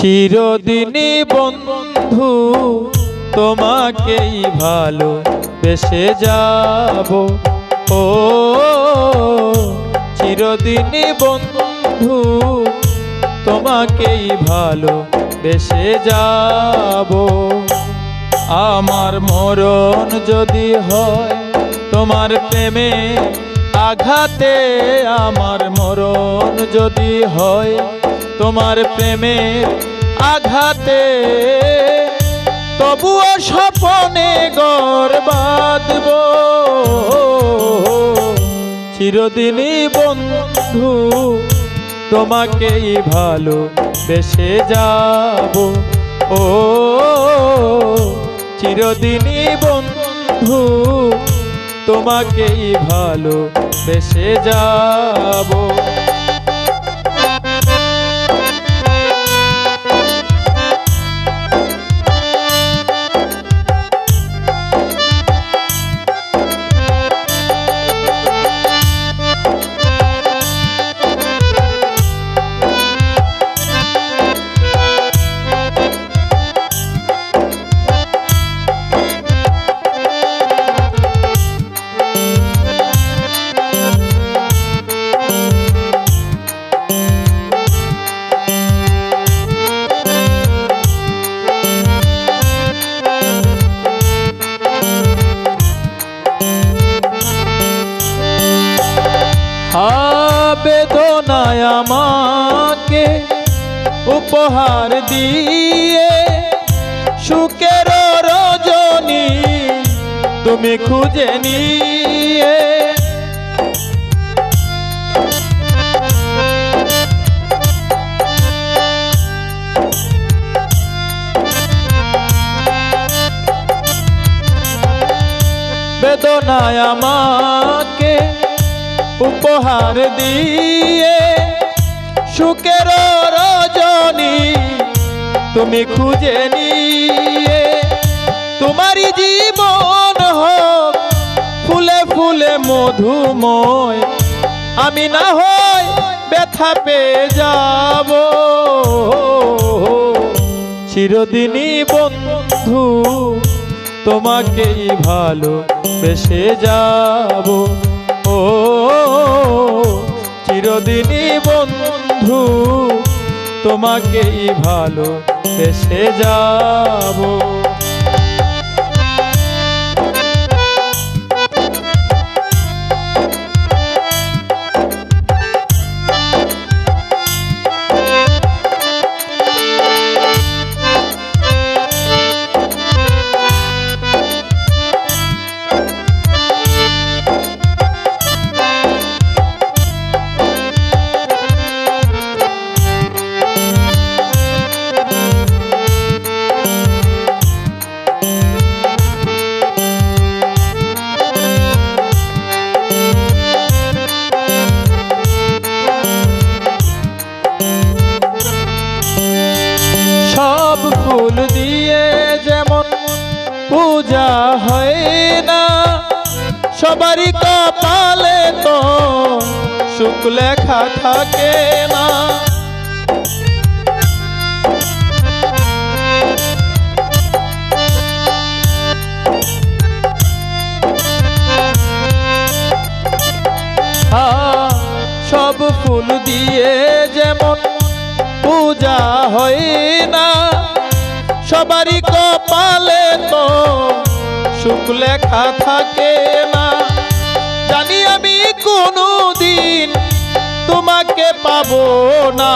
চিরদিনই বন্ধু, তোমাকেই ভালো বেসে যাব। ও, চিরদিনই বন্ধু, তোমাকেই ভালো বেসে যাব। আমার মরণ যদি হয়, তোমার প্রেমে আঘাতে আমার মরণ যদি হয় তোমার প্রেমে আঘাতে, তবুও স্বপনে গর বাঁধব। চিরদিনই বন্ধু, তোমাকেই ভালো বেসে যাব। ও, চিরদিনই বন্ধু, তোমাকেই ভালো বেসে যাব। উপহার দিয়ে সুখের রজনী তুমি খুঁজে নিয়ে। বেদনায় আমাকে উপহার দিয়ে সুখের রজনী তুমি খুঁজে নিয়ে। তোমারই জীবন হোক, ফুলে ফুলে মধুময়, আমি না হয় ব্যথা পেয়ে যাব। চিরদিনই বন্ধু, তোমাকেই ভালো বেসে যাব। ও, চিরদিনই বন্ধু তোমাকেই ভালো দেশে যাব। সবারই কপালে তো সুখ লেখা থাকে না। সব ফুল দিয়ে যেমন পূজা হয় না, সবারই কপালে তো সুখ লেখা থাকে না। জানি আমি কোনো দিন তোমাকে পাবো না।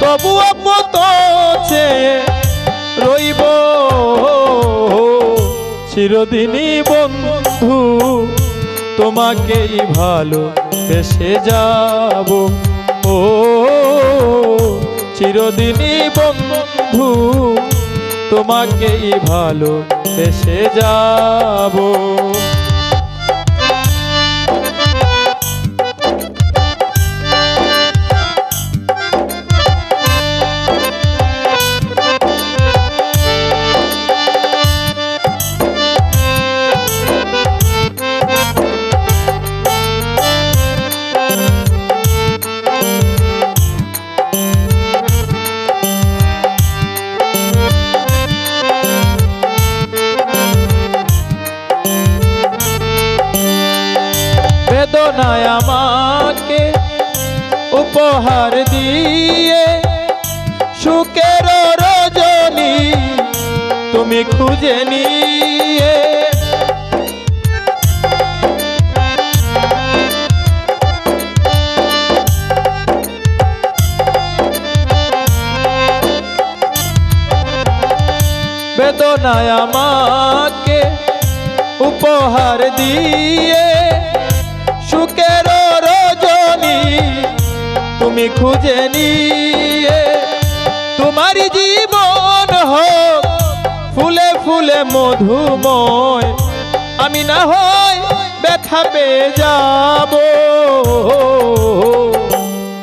তবুও পত চেয়ে রইব চিরদিনই বন্ধু, তোমাকেই ভালো বেসে যাব। ও, চিরদিনই বন্ধু, তোমাকেই ভালো বেসে যাব। বেদনায় আমাকে উপহার দিয়ে সুখের রজনী তুমি খুঁজে নিয়ে। বেদনায় আমাকে উপহার দিয়ে সুখের রজনী তুমি খুঁজে নিয়ে। তোমার জীবন হোক, ফুলে ফুলে মধুময়, আমি না হয় ব্যথা পেয়ে যাব।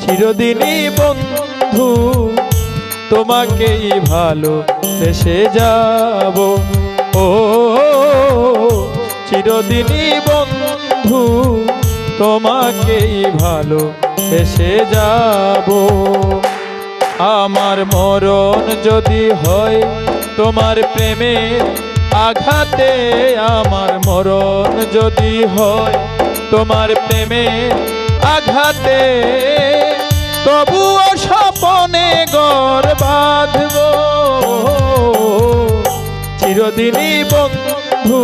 চিরদিনই বন্ধু, তোমাকেই ভালো বেসে যাব। ও, চিরদিনই বন্ধু তোমাকেই ভালো বেসে যাব। আমার মরণ যদি হয়, তোমার প্রেমের আঘাতে আমার মরণ যদি হয়, তোমার প্রেমের আঘাতে তবুও স্বপনে গর বাঁধব। চিরদিনই বন্ধু,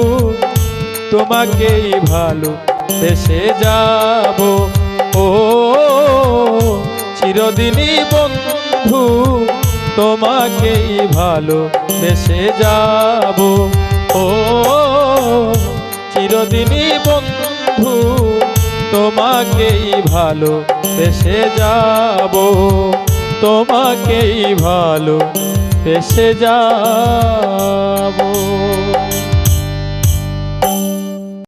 তোমাকেই ভালো বেসে যাব। ও, চিরদিনই বন্ধু, তোমাকেই ভালো বেসে যাব। ও, চিরদিনই বন্ধু, তোমাকেই ভালো বেসে যাব। তোমাকেই ভালো বেসে যাব।